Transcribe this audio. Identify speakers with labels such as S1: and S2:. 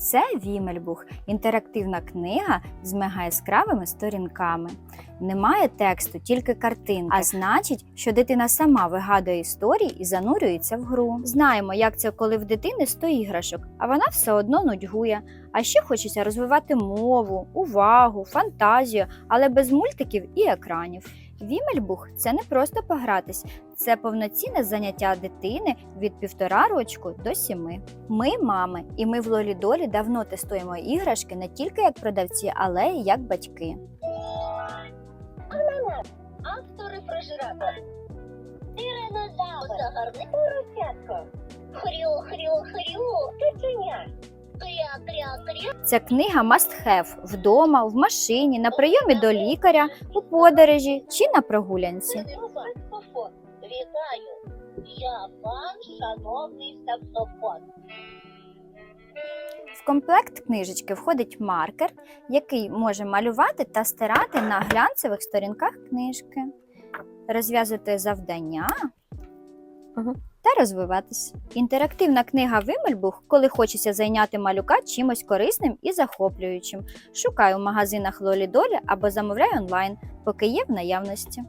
S1: Це Вімельбух інтерактивна книга з мегаяскравими сторінками. Немає тексту, тільки картинки. А значить, що дитина сама вигадує історії і занурюється в гру. Знаємо, як це коли в дитини 100 іграшок, а вона все одно нудьгує. А ще хочеться розвивати мову, увагу, фантазію, але без мультиків і екранів. Вімельбух це не просто погратись, це повноцінне заняття дитини від півтора рочку до сіми. Ми мами, і ми в Лолідолі давно тестуємо іграшки не тільки як продавці, але й як батьки.
S2: Автор рефрижератор. Тиранозавр. Загарне поросятко. Хрю.
S1: Ця книга must have вдома, в машині, на прийомі до лікаря, у подорожі чи на прогулянці.
S2: Вітаю. Я пан шановний саксофон.
S1: В комплект книжечки входить маркер, який може малювати та стирати на глянцевих сторінках книжки, розв'язувати завдання. Та розвиватись. Інтерактивна книга Вимельбух, коли хочеться зайняти малюка чимось корисним і захоплюючим. Шукай у магазинах Лолі Долі або замовляй онлайн, поки є в наявності.